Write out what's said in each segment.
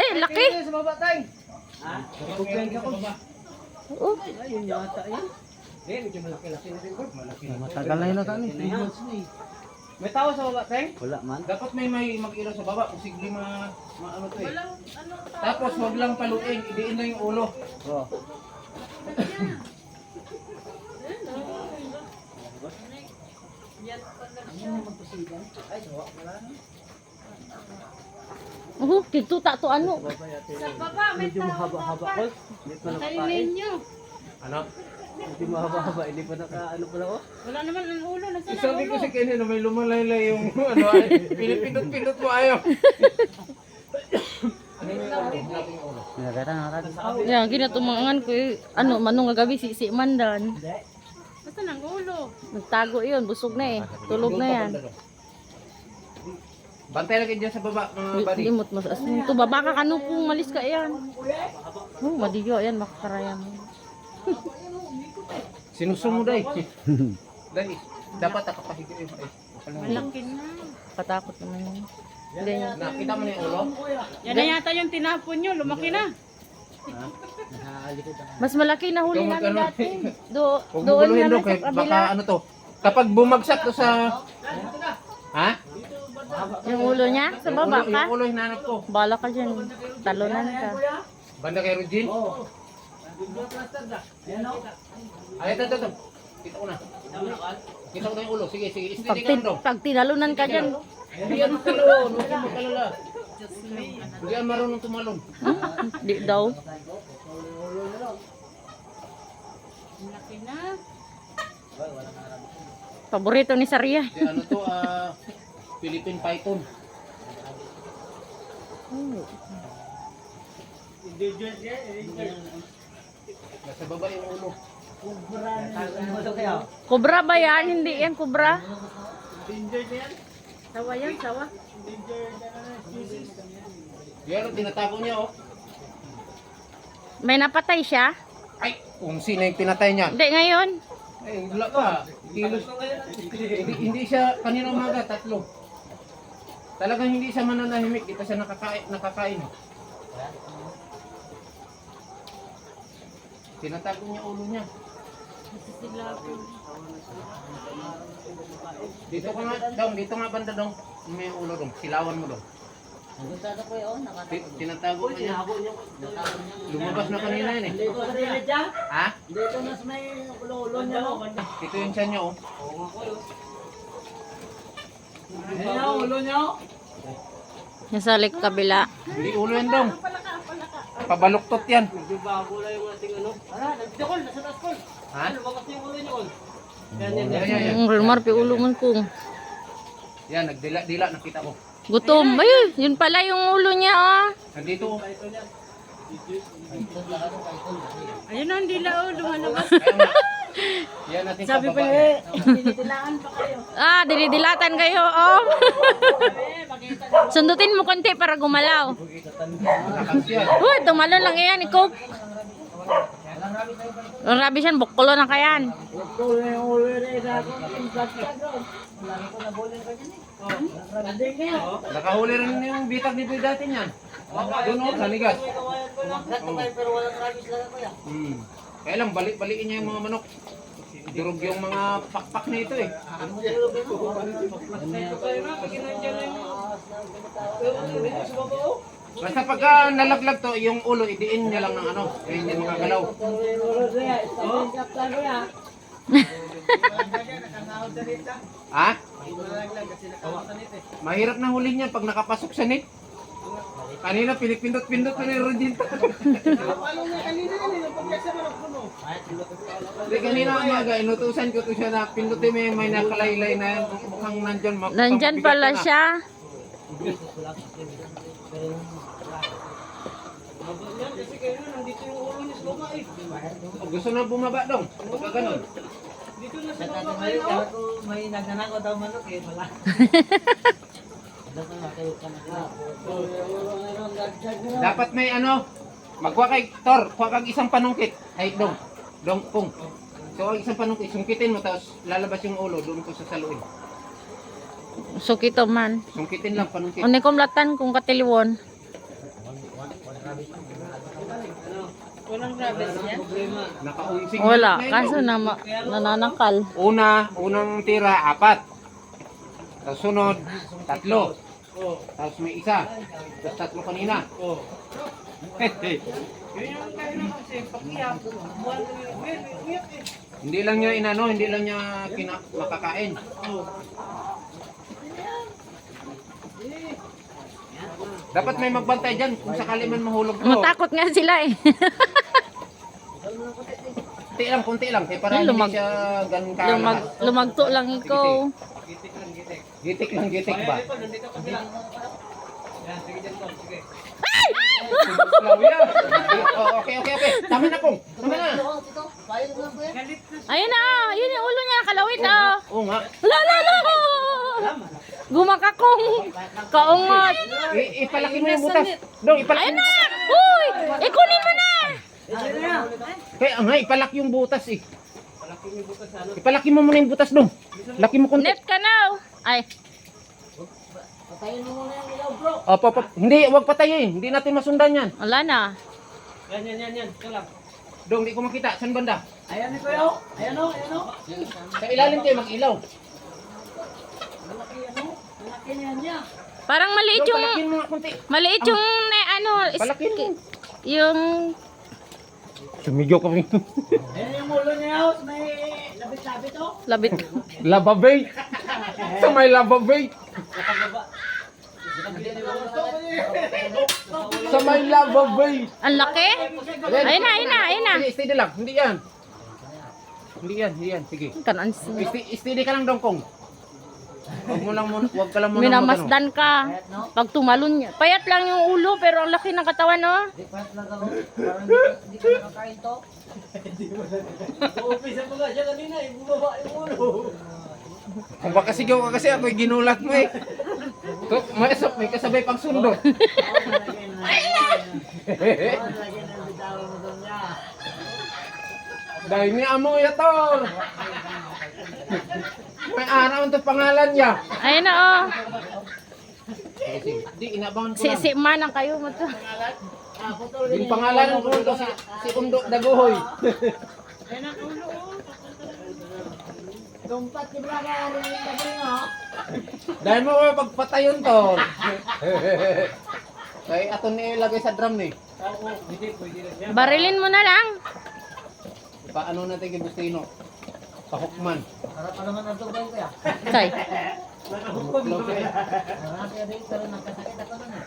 Ay, laki. Sa baba, tay. Ha? Kukuyan ka ko. Oh, Ayun yata yan. Eh, medyo malaki-laki na rin ko. Malaki na. Matagal na yun na months na eh. May tao sa baba, tay. Wala man. Dapat may may mag-ilaw sa baba. Posible ma, ma ano to eh. Tapos wag lang paluin. Idiin lang yung ulo. Oh. Oh, dito ta to ano. Medyo mahaba-haba ko. Hindi pa nakakain. Ano? Medyo mahaba-haba. Hindi pa naka ano pala oh. Wala naman ang ulo. Nasaan ang Sabi ulo? ko si Kenny na may lumalaylay yung ano ay pinipindot-pindot mo ayaw. Ano ulo? Hanapin yung ulo. Nagata nagata. Yan, ginatumangan ko eh. Ano, manong gabi si si Mandan. Nasaan ang ulo? Nagtago yun, busog na eh. Tulog na yan. Bantay lagi dyan sa baba mga buddy. Limot mas as to baba ka kanu kung malis ka yan. Oh, madiyo yan makakaraya mo. Sinusong mo day. Day, dapat nakapahigil yung ay. Malaki na. Patakot naman yun. Niya. Nakita mo na yung ulo? Yan na yata yung tinapon nyo. Lumaki na. Ako. Mas malaki na huli namin magkano? dati. Do, doon doon sa kabila. baka ano to. Kapag bumagsak to sa Ha? Yung ulo niya, sa baba Ulo- ka. Yung ulo hinanap ko. Bala ka dyan. Talunan ka. Banda kay Regine? Ay, ito, ito, ito. Kita ko na. Kita ko na yung ulo. Sige, sige. Pag, tin, pag tinalunan ka dyan, Hindi yan kang magkalala. Hindi yan marunong tumalon. di daw. Malaki na. Paborito ni Saria. Ano to, ah, Philippine Python. Nasa baba yung ulo. Kaya? Kubra ba yan? Hindi yan kubra. Sawa yan, sawa. Yan, ang tinatago niya, oh. May napatay siya? Ay, kung sino yung pinatay niya. Hindi ngayon. Ay, wala pa. Kilos. hindi, hindi siya kanina umaga, tatlo. Talagang hindi siya mananahimik. Di pa siya nakakain. nakakain. Tinatago niya ulo niya. Dito ka nga, dong, dito nga banda dong. May ulo dong, silawan mo dong. Nagpunta ko yun. Ti- Tinatago na niya. Lumabas na kanina yun eh. Dito sa rin dyan. Ha? Dito mas may ulo-ulo niya. Ito yung tiyan niya oh. Ayan na ulo niya. Nasa lik kabila. Hindi ulo yan dong. Pabaluktot yan. Medyo bago lang yung ating ano. Ara, nandito ko, nasa taas ko. Ha? Lumakas yung ulo niyo. Yan, yan, Yan, yan. Ang rumor pi ulo man kung. Yan, nagdila-dila, nakita ko. Gutom. Ay, yun pala yung ulo niya ah. Nandito oh. Ayun na, hindi lao. Lumalabas. Yan natin Sabi pa eh, tinitilaan pa kayo. Ah, dinidilatan kayo oh. Sundutin mo konti para gumalaw. Yan. Uy, tumalon lang yan, ikaw. Ang rabi siyan, bukulo na kayan. Ulo yung ulo kayo. Nakahuli rin yung bitag ni Boy dati niyan. Doon oh, nanigas. Umaklat ko kayo pero walang rabies lang ako ya. Kaya lang, balik-balikin niya yung mga manok. Durog yung mga pakpak na ito eh. Basta pagka nalaglag to, yung ulo, idiin niya lang ng ano. Kaya hindi makagalaw. Ha? Mahirap na huli niya pag nakapasok sa net. Kanina pinipindot-pindot ko na yung rodin. Hindi, kanina umaga, inutusan ko to siya na pindutin mo yung may nakalaylay na mukhang nandyan. mak- Nandyan pala na. siya. Gusto na bumaba dong. Pagka ganun. Sa tatang ngayon, kaya ko may nagnanakaw daw manok eh, wala. Dapat may ano, magkuha kay Tor, kuha kang isang panungkit. Ay, dong. Dong, kung. So, ang isang panungkit, sungkitin mo, tapos lalabas yung ulo, doon ko sa saluin. Sukito man. Sungkitin lang, panungkit. Unay kumlatan kung katiliwon. Walang rabbit yan. Nakaunsing Wala, kaso na nananakal. Una, unang tira, apat. Tapos sunod, tatlo. Tapos may isa. Tapos tatlo kanina. hindi lang niya inano, hindi lang niya kina makakain. Dapat may magbantay dyan kung sakali man mahulog to. Matakot nga sila eh. Kunti lang, kunti lang. Kaya para Ay, lumag- hindi siya ganun ka. Lumag, lumagto lang ikaw. Gitik lang, gitik ba? Klauya. Oh, okay, okay, okay. Tama na po. Tama na. Ayun na, yun yung ulo niya, kalawit ah. Oo nga. La la la! Gumakakong kaungot. I- ipalaki mo yung butas. Dong, ipalaki Ayun mo. na! Uy! Ikunin mo na! Kaya nga, ipalaki yung butas eh. Ipalaki mo muna yung butas dong. Laki mo kunti. Net ka na. Ay, Patayin mo muna yung ilaw, bro. Opo, opo. Hindi, wag patayin. Hindi natin masundan yan. wala na. Yan, yan, yan, yan. Ito lang. Dong, di ko makita. Saan banda? Ayan ni Kuya. oh. Ayan o, ayan o. Sa ilalim kayo mag-ilaw. Malaki yan o. Malaki yan niya. Parang maliit Dong, yung palakin mo nga kunti. maliit yung na, ano, is- Palakin mo. yung Sumidyo kami. Ayan yung ulo niya o. May labit-labit o. labit. Lababay. Sa may lababay. Sa may lababay. Ang laki. Ayun na, ayun na, ayun na. Sige, steady lang. Hindi yan. Hindi yan, hindi yan. Sige. Kanan Steady, steady ka lang, Dongkong. Huwag mo lang muna, huwag ka lang muna Minamasdan ka. Pag tumalon niya. Payat lang yung ulo, pero ang laki ng katawan, oh. Di pa lang ako. Parang di ka- nakakain to. Umpisa ko nga siya kanina. eh, Bumaba yung ulo. Kung baka sigaw ka kasi ako'y ginulat mo eh. To, may, may kasabay pang sundo. Niya. Dahil ni amo yato. May araw to pangalan niya. Ayun na, oh. Di, inabangan ko Si, lang. si manang kayo mo to. Yung pangalan ko to si, si Undo Daguhoy. Yan ang ulo, Tumpat ni yung gabi nga. Dahil mo ko pagpatayon to. Kaya ato ni ilagay sa drum ni. Barilin mo na lang. Paano natin kay Bustino? Pahukman. Harap pa naman ang tubay ko ya. Say. Close eh. Marami rin pero nagkasakit ako eh.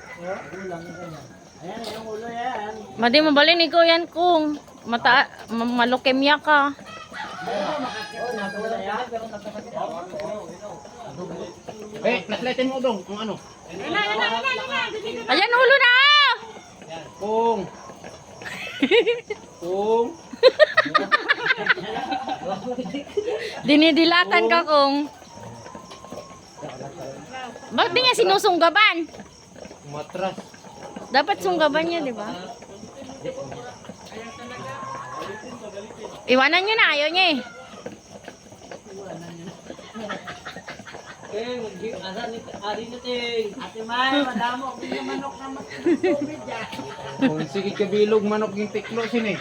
Ulang ganyan. Ayan yung ulo yan. Madi mabalin ikaw yan kung mata ma- malukemya ka. Oh. Eh, flashlightin mo dong kung ano. Ayan ulo na. Kung. Kung. Dinidilatan ka kung. Bakit di nga sinusunggaban? Matras. Dapat sunggaban niya, di ba? Iwanan niyo na, ayaw niya eh. Asa ni ari ni ting. Ate May, madamo ko yung manok na matubig dyan. Kung sige kabilog manok yung tiklo sini.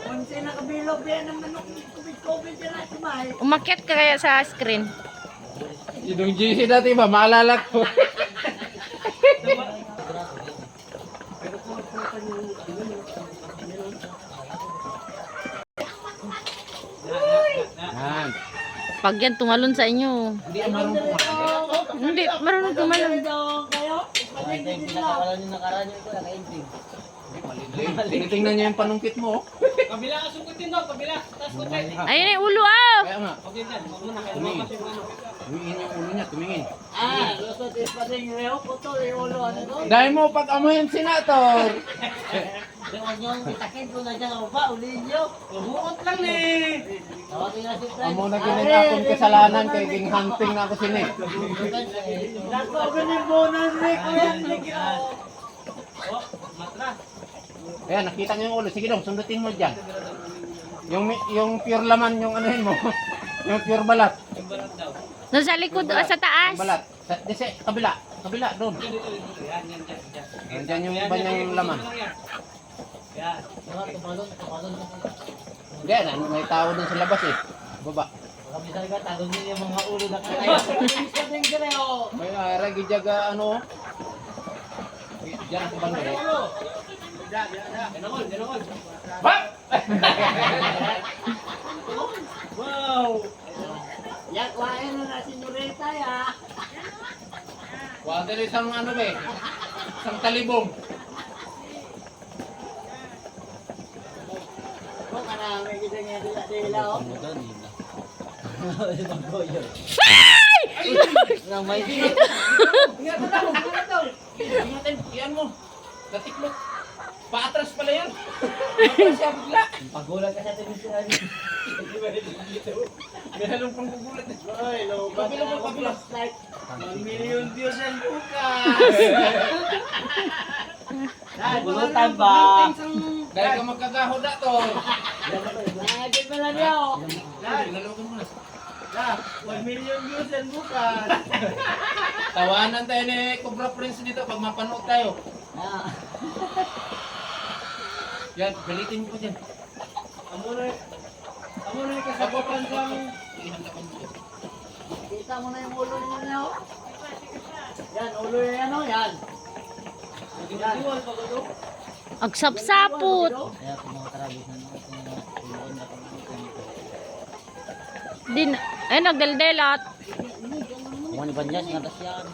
Kung sino nakabilog yan ng manok ng tubig-tubig dyan Ate May. Umakyat ka kaya sa screen. Yung GC dati ba, maalala ko. Pag yan tumalon sa inyo. Hindi marunong kumain. Hindi, marunong tumalon. Kayo. Hindi pinakawalan yung nakaraan ko naka-entry. Tinitingnan niya yung panungkit mo. oh. Ayun yung ulo ah. Kaya nga. Tumingin. Tumingin yung ulo niya, tumingin. Ah, lusot is pa rin yung putol yung ulo. Ano? Dahil mo pag amoy yung senator. Yung yung itakid ko na dyan. Upa, ulihin nyo. Bukot lang ni. Tawagin na si Fred. Amo na ginin akong kasalanan kay ging hunting na ako sini. Ganyan bonus ni Kuya. Kaya nakita niyo yung ulo. Sige dong, sundutin mo diyan. Yung yung pure laman yung anuhin mo. yung pure balat. Doon sa likod, ah, sa taas. Balat. Sa, di sa kabila. Kabila, doon. Nandiyan yung iba niyang laman. Yan. Tumalon, tumalon. Hindi, nan- may tao doon sa labas eh. Baba. Kami talaga, din yung mga ulo na kaya. May ara gijaga ano. Diyan sa banda. eh. Ba! Wow! Yan, kuhain na na si Noreta ya. Kuha din isang ano be. Isang talibong. May gising nga dila dila oh. Nang may Ingatan daw, ingatan daw. Ingatan, iyan mo. Natiklot. Paatras pala yan. Siya bigla. Pagulat sa. May halong pang gugulat eh. Oy, lobat Kabila mo, na ako kabila. flashlight. 1 million views yan bukas. Bulutan ba? Dahil ka magkagaho na to. Nagagit mo na niyo. Nalogan mo na. 1 million views yan bukas. Tawanan tayo ni Cobra Prince dito pag mapanood tayo. Ah, Yan, galitin mo ko dyan. Amo na Amo na yung kasagutan sa. Kita mo na yung ulo niyo niyo. Yan, ulo niya yan oh, yan. Na Din, ay nagdeldelat. Kung ano ba niya, singatas yan.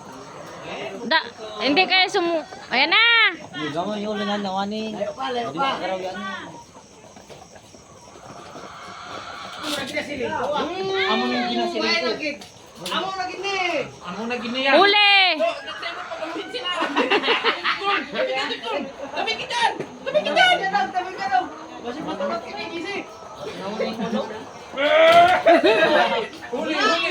Da, hindi kaya sumu... Ayan na! Hindi ba mo yung ulo na nawani? Layo pa, layo pa. Karaw yan. Amo nang ginasiling ko. Amo na gini! Amo na giniya. Huli! Oh, nagsay mo pagamuhin sila. Tol, tabi ka dito. Tabi ka dyan. Tabi ka dyan. Tabi ka daw, tabi ka daw. Kasi matamat ka ng isi. Nawani yung ulo. Huli, huli. Huli.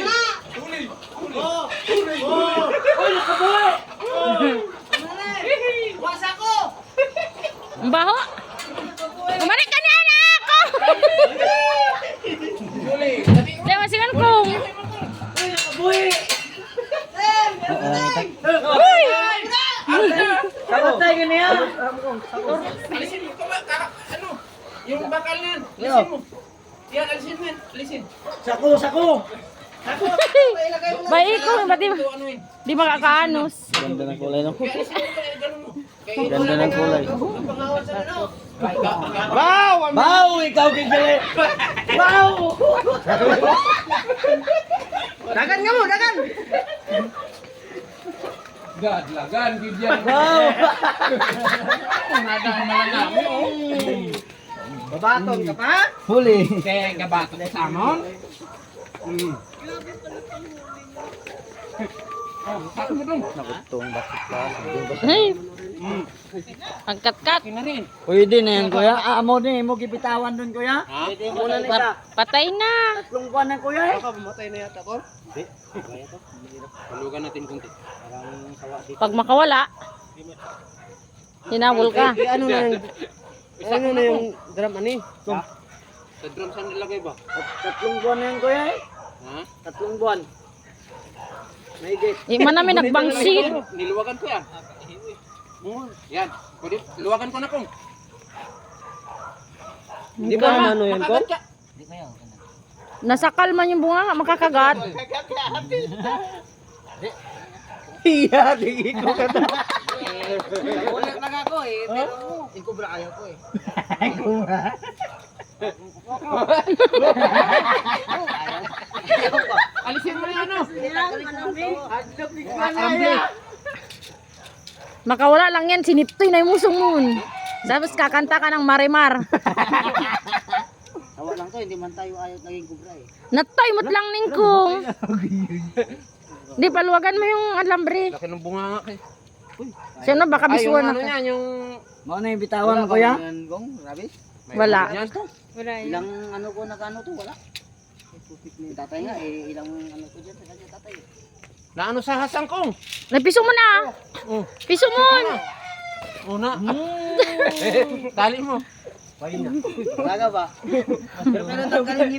Yung bakal na yan. Alisin mo. Yan, alisin mo yan. Alisin. Sako, sako! Baik ko, ba't di, Ito, ano yun? di makakaanos? Ganda ng kulay no? Kaya alisin mo kaya ganun mo. Kaya Ganda ng kulay. Pangawan sa ano? Wow! Wow! Ikaw kigili! Wow! Dagan nga mo, dagan! God, lagan, bibyan. Wow! Nada ang malangami, oh. Babaton ka pa? Huli! Kaya gabato sa amon. Hmm. Oh, saan mo dong? Nakutong bakit pa? Hmm. ang kat-kat. Pwede na yan, kuya. Ah, amo din, mo gibitawan dun, kuya. Ha? Pwede mo na isa. Pa- patay na. Tatlong buwan na, kuya. eh. Mamatay na yata ko. Hindi. Halugan natin kunti. Pag makawala, hinabol ka. ano na. Ano na yung drum ani? Sa drum saan nilagay ba? Tatlong buwan na yan, kuya. eh. Ha? Tatlong buwan. Mahigit. Di man namin nagbangsit. Niluwagan ko yan. Yan. Pwede, luwagan ko na kong. Di ba ano yan ko? Hindi ko yan. Nasakal man yung bunga, makakagat. Iya, di ko ka lang ako eh. Pero yung kubra ayaw ko eh. Alisin mo na ano. Makawala lang yan, siniptoy na yung musong moon. Tapos kakanta ka ng marimar. Tawa lang to, hindi man tayo ayaw naging kubra eh. Natay mo't lang ningkong. Di, paluwagan mo yung alambre. Laki ng bunga nga kay. Sino baka bisuan ano na yan, yung... Mao na yung bitawan, kuya? Gong, rabis? Wala. Yan. Wala. Ilang ano ko nagano to, wala. Ni tatay nga, eh, ilang ano ko dyan sa kanya tatay. Na ano sa hasang kong? Napiso mo na. Oh. Piso mo. Una. Tali mo. Talaga ba? Pero meron tanggalin